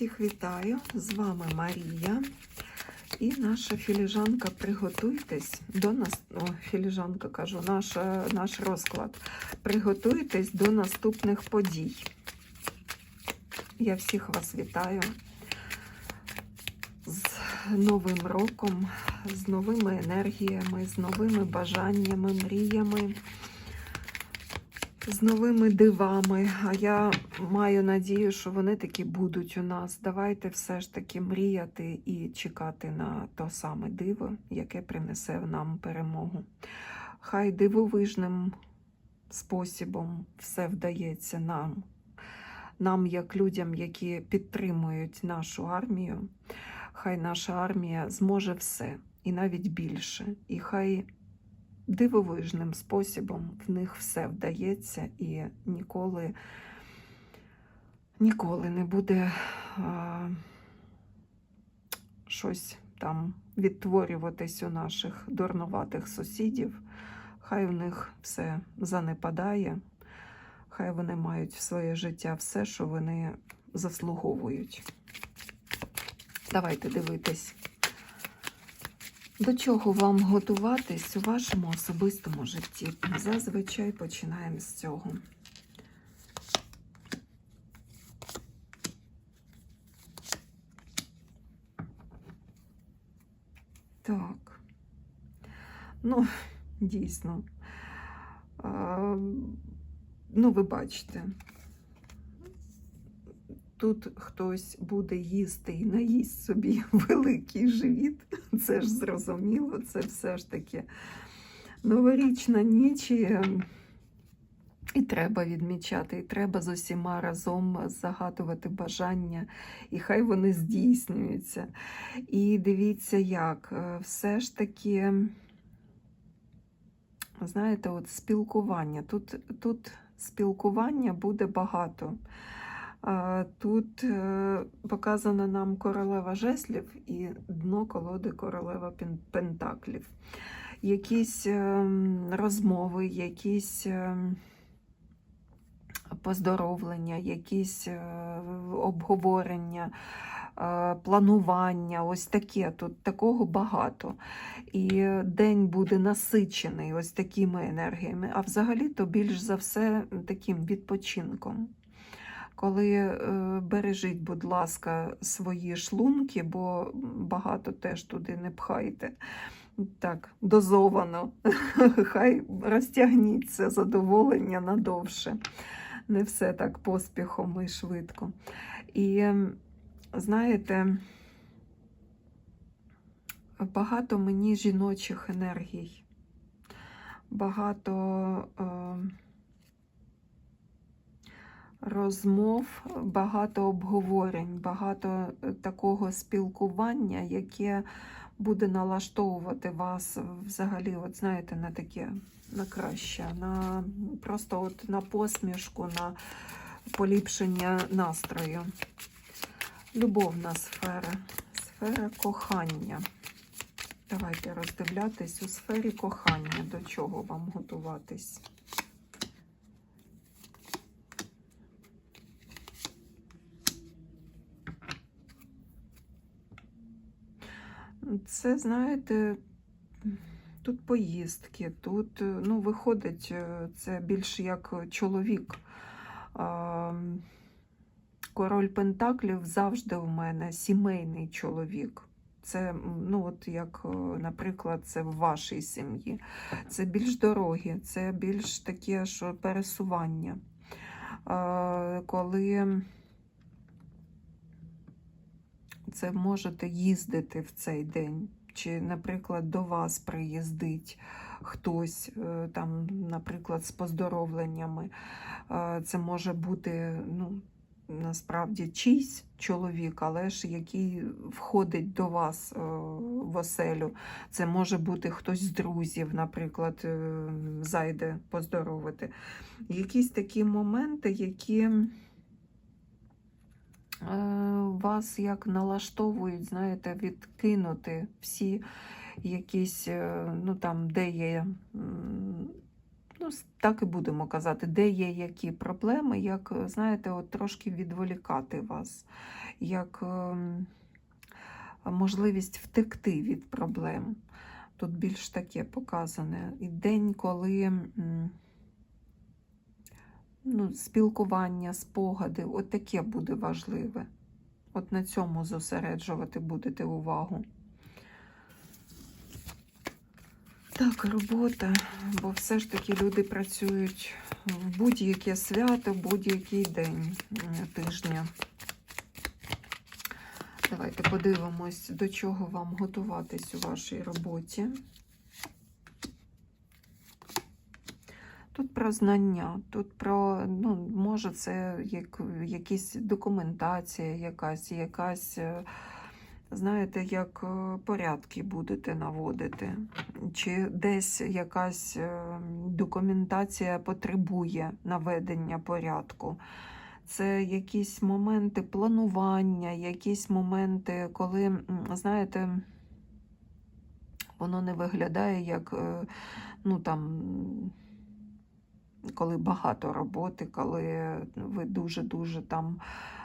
Всіх вітаю! З вами Марія. І наша філіжанка приготуйтесь до нас. О, філіжанка кажу, наша, наш розклад. Приготуйтесь до наступних подій. Я всіх вас вітаю з Новим роком, з новими енергіями, з новими бажаннями, мріями з новими дивами. А я маю надію, що вони такі будуть у нас. Давайте все ж таки мріяти і чекати на то саме диво, яке принесе нам перемогу. Хай дивовижним способом все вдається нам. Нам, як людям, які підтримують нашу армію, хай наша армія зможе все і навіть більше. І хай дивовижним способом в них все вдається і ніколи, ніколи не буде а, щось там відтворюватись у наших дурнуватих сусідів. Хай у них все занепадає, хай вони мають в своє життя все, що вони заслуговують. Давайте дивитись. До чого вам готуватись у вашому особистому житті? Зазвичай починаємо з цього. Так. Ну, дійсно. Ну, ви бачите, тут хтось буде їсти і наїсть собі великий живіт, це ж зрозуміло, це все ж таки новорічна ніч. І, і треба відмічати, і треба з усіма разом загадувати бажання, і хай вони здійснюються. І дивіться, як е, все ж таки, знаєте, от спілкування. Тут, тут спілкування буде багато. Тут е, показана нам королева жеслів і дно колоди королева пентаклів. Якісь ем, розмови, якісь ем, поздоровлення, якісь е, обговорення, е, планування. Ось таке тут такого багато. І день буде насичений ось такими енергіями, а взагалі-то більш за все таким відпочинком коли е, бережіть, будь ласка, свої шлунки, бо багато теж туди не пхайте. Так, дозовано. Хай розтягніть це задоволення надовше. Не все так поспіхом і швидко. І знаєте, багато мені жіночих енергій, багато. Е, розмов, багато обговорень, багато е, такого спілкування, яке буде налаштовувати вас взагалі, от знаєте, на таке на краще, на просто от на посмішку, на поліпшення настрою. Любовна сфера, сфера кохання. Давайте роздивлятись у сфері кохання, до чого вам готуватись. Це, знаєте, тут поїздки, тут е, ну, виходить, е, це більше як чоловік. Король Пентаклів завжди у мене сімейний чоловік. Це, ну, от як, е, наприклад, це в вашій сім'ї. Це більш дороги, це більш таке, що пересування. Коли це можете їздити в цей день. Чи, наприклад, до вас приїздить хтось, е, там, наприклад, з поздоровленнями. Е, це може бути, ну, насправді, чийсь чоловік, але ж який входить до вас е, в оселю. Це може бути хтось з друзів, наприклад, зайде поздоровити. Якісь такі моменти, які. Вас як налаштовують, знаєте, відкинути всі якісь, ну там, де є, ну, так і будемо казати, де є які проблеми, як, е, знаєте, от трошки відволікати вас, як ем, можливість втекти від проблем. Тут більш таке показане. І день, коли ну, спілкування, спогади, от таке буде важливе. От на цьому зосереджувати будете увагу. Так, робота, бо все ж таки люди працюють в будь-яке свято, в будь-який день тижня. Давайте подивимось, до чого вам готуватись у вашій роботі. Тут про знання, тут про, ну, може, це як, якісь документація, якась, якась, е, знаєте, як е, порядки будете наводити, чи десь якась е, документація потребує наведення порядку. Це якісь моменти планування, якісь моменти, коли, знаєте, воно не виглядає як, ну там, коли багато роботи, коли ви дуже-дуже там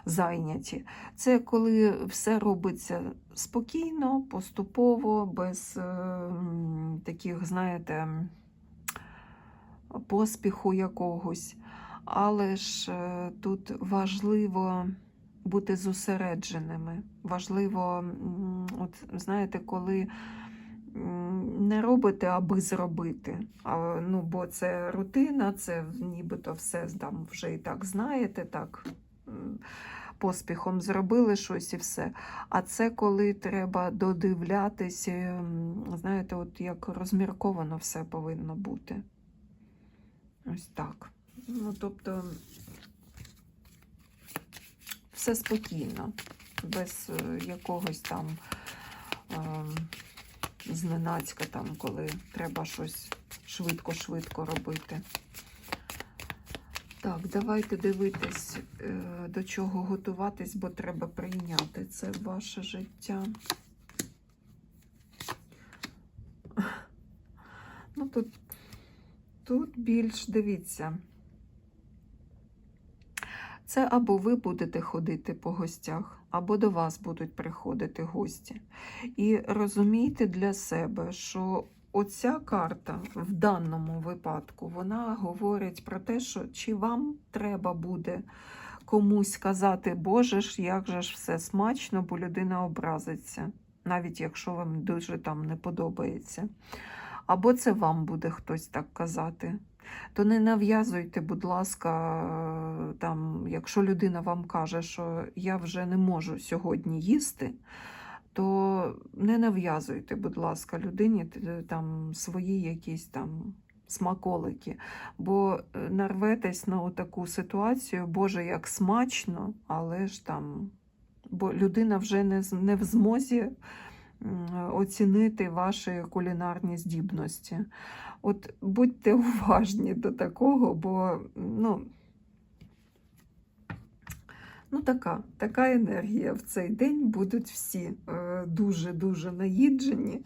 зайняті. Це коли все робиться спокійно, поступово, без е, таких, знаєте, поспіху якогось. Але ж е, тут важливо бути зосередженими. Важливо, от знаєте, коли не робите, аби зробити. А, ну, бо це рутина, це нібито все там вже і так знаєте, так поспіхом зробили щось і все. А це коли треба додивлятися, знаєте, от як розмірковано все повинно бути. Ось так. Ну, тобто, все спокійно, без е, якогось там е, зненацька, там, коли треба щось швидко-швидко робити. Так, давайте дивитись, е, до чого готуватись, бо треба прийняти це ваше життя. Ну, тут, тут більш дивіться. Це або ви будете ходити по гостях, або до вас будуть приходити гості. І розумійте для себе, що оця карта в даному випадку вона говорить про те, що чи вам треба буде комусь сказати, Боже ж, як же ж все смачно, бо людина образиться, навіть якщо вам дуже там не подобається. Або це вам буде хтось так казати. То не нав'язуйте, будь ласка, е, там, якщо людина вам каже, що я вже не можу сьогодні їсти, то не нав'язуйте, будь ласка, людині там свої якісь там смаколики. Бо е, нарветесь на таку ситуацію, Боже, як смачно, але ж там, бо людина вже не, не в змозі оцінити ваші кулінарні здібності. От будьте уважні до такого, бо ну, ну така, така енергія в цей день будуть всі дуже-дуже наїджені,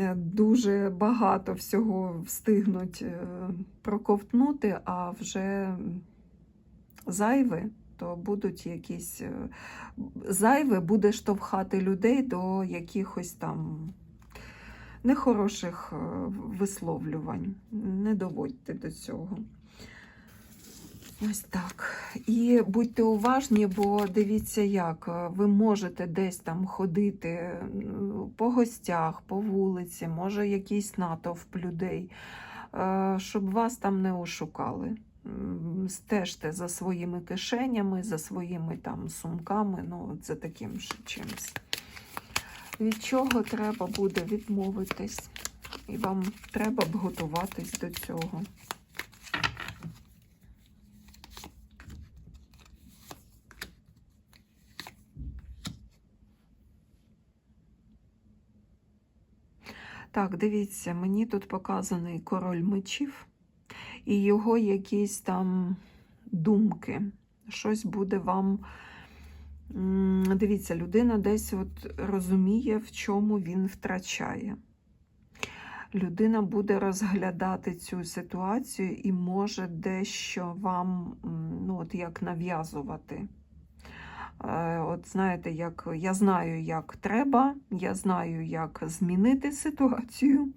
е, дуже багато всього встигнуть е, проковтнути, а вже зайве, то будуть якісь е, зайве буде штовхати людей до якихось там нехороших е, висловлювань. Не доводьте до цього. Ось так. І будьте уважні, бо дивіться, як е, ви можете десь там ходити по гостях, по вулиці, може якийсь натовп людей, щоб вас там не ошукали. Стежте за своїми кишенями, за своїми там сумками, ну це таким чимось. Від чого треба буде відмовитись, і вам треба б готуватись до цього. Так, дивіться, мені тут показаний король мечів і його якісь там думки. Щось буде вам. Дивіться, людина десь от розуміє, в чому він втрачає. людина буде розглядати цю ситуацію і може дещо вам ну, от як нав'язувати. Е, От знаєте, як я знаю, як треба, я знаю, як змінити ситуацію.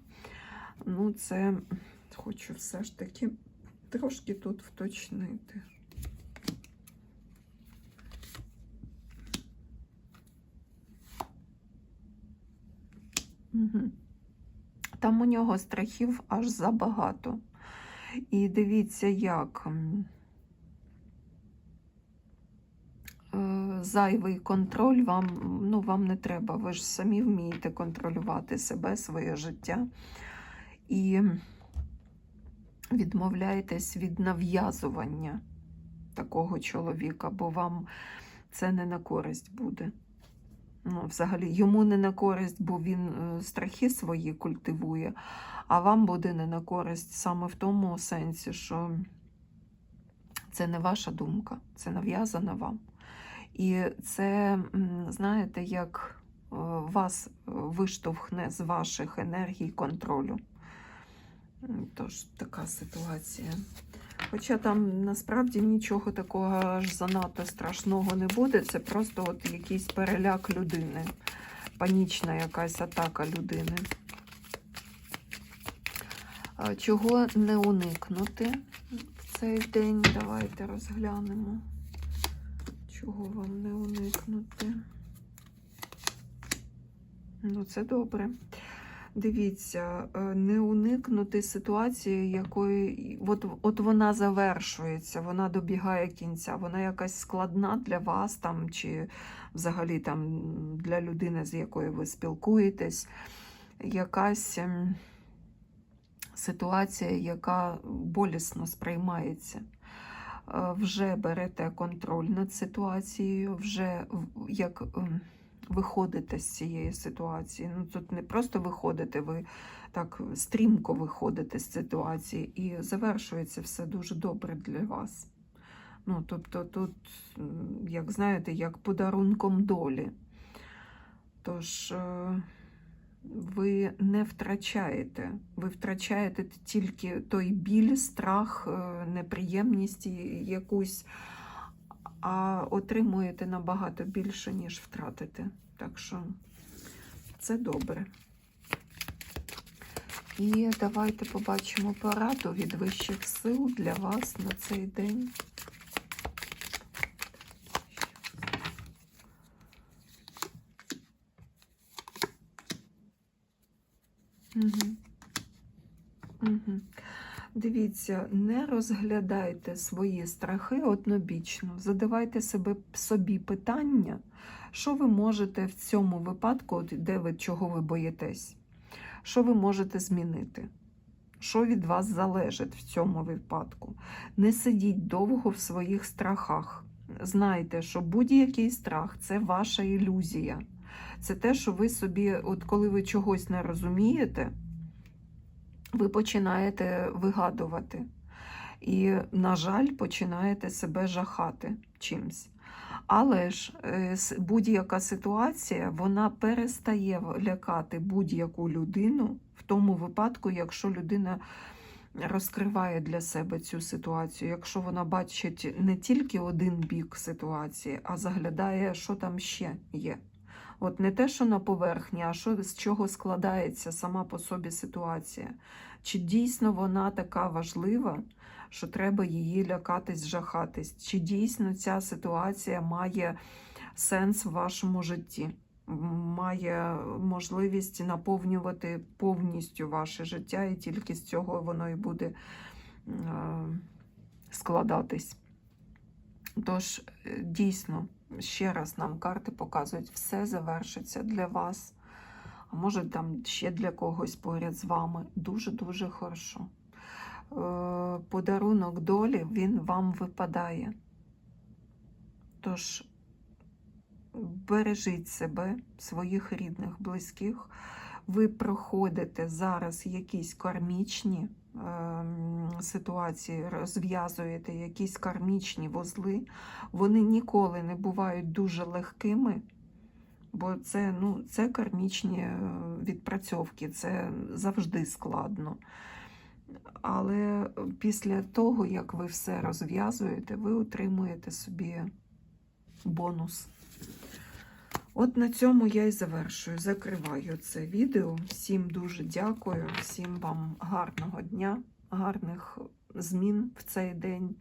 Ну, це хочу все ж таки трошки тут вточнити. Там у нього страхів аж забагато. І дивіться, як е, зайвий контроль вам, ну, вам не треба. Ви ж самі вмієте контролювати себе, своє життя. І відмовляєтесь від нав'язування такого чоловіка, бо вам це не на користь буде. Ну, взагалі, йому не на користь, бо він е, страхи свої культивує, а вам буде не на користь саме в тому сенсі, що це не ваша думка, це нав'язана вам. І це, знаєте, як е, вас е, виштовхне з ваших енергій контролю. М, Тож така ситуація. Хоча там насправді нічого такого аж занадто страшного не буде, це просто от якийсь переляк людини, панічна якась атака людини. Чого не уникнути в цей день? Давайте розглянемо. Чого вам не уникнути? Ну, це добре. Дивіться, е, не уникнути ситуації, якої от, от вона завершується, вона добігає кінця, вона якась складна для вас там, чи взагалі там для людини, з якою ви спілкуєтесь, якась ем, ситуація, яка болісно сприймається. Е, Вже берете контроль над ситуацією, вже як. Виходите з цієї ситуації. Ну, тут не просто виходите, ви так стрімко виходите з ситуації, і завершується все дуже добре для вас. Ну, тобто, тут, як знаєте, як подарунком долі. Тож е, ви не втрачаєте, ви втрачаєте тільки той біль, страх, е, неприємність якусь а отримуєте набагато більше, ніж втратите. Так що це добре. І давайте побачимо пораду від вищих сил для вас на цей день. Угу. Угу. Дивіться, не розглядайте свої страхи однобічно. Задавайте себе, собі питання, що ви можете в цьому випадку, де ви чого ви боїтесь, що ви можете змінити, що від вас залежить в цьому випадку. Не сидіть довго в своїх страхах. Знайте, що будь-який страх це ваша ілюзія. Це те, що ви собі, от коли ви чогось не розумієте, ви починаєте вигадувати. І, на жаль, починаєте себе жахати чимсь. Але ж е, будь-яка ситуація вона перестає лякати будь-яку людину в тому випадку, якщо людина розкриває для себе цю ситуацію, якщо вона бачить не тільки один бік ситуації, а заглядає, що там ще є. От не те, що на поверхні, а що з чого складається сама по собі ситуація. Чи дійсно вона така важлива, що треба її лякатись, жахатись? Чи дійсно ця ситуація має сенс в вашому житті? Має можливість наповнювати повністю ваше життя, і тільки з цього воно і буде е, складатись. Тож, е, дійсно, ще раз нам карти показують, все завершиться для вас. А може, там ще для когось поряд з вами. Дуже-дуже хорошо. Е, Подарунок долі він вам випадає. Тож бережіть себе, своїх рідних, близьких. Ви проходите зараз якісь кармічні ситуації, розв'язуєте якісь кармічні вузли. Вони ніколи не бувають дуже легкими. бо це, ну, це кармічні е, відпрацьовки, це завжди складно. Але після того, як ви все розв'язуєте, ви отримуєте собі бонус. От на цьому я і завершую. Закриваю це відео. Всім дуже дякую, всім вам гарного дня, гарних змін в цей день.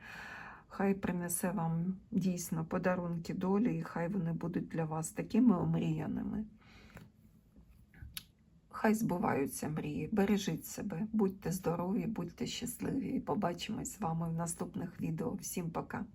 Хай принесе вам дійсно подарунки долі, і хай вони будуть для вас такими омріяними. Хай збуваються мрії. Бережіть себе, будьте здорові, будьте щасливі і побачимось з вами в наступних відео. Всім пока!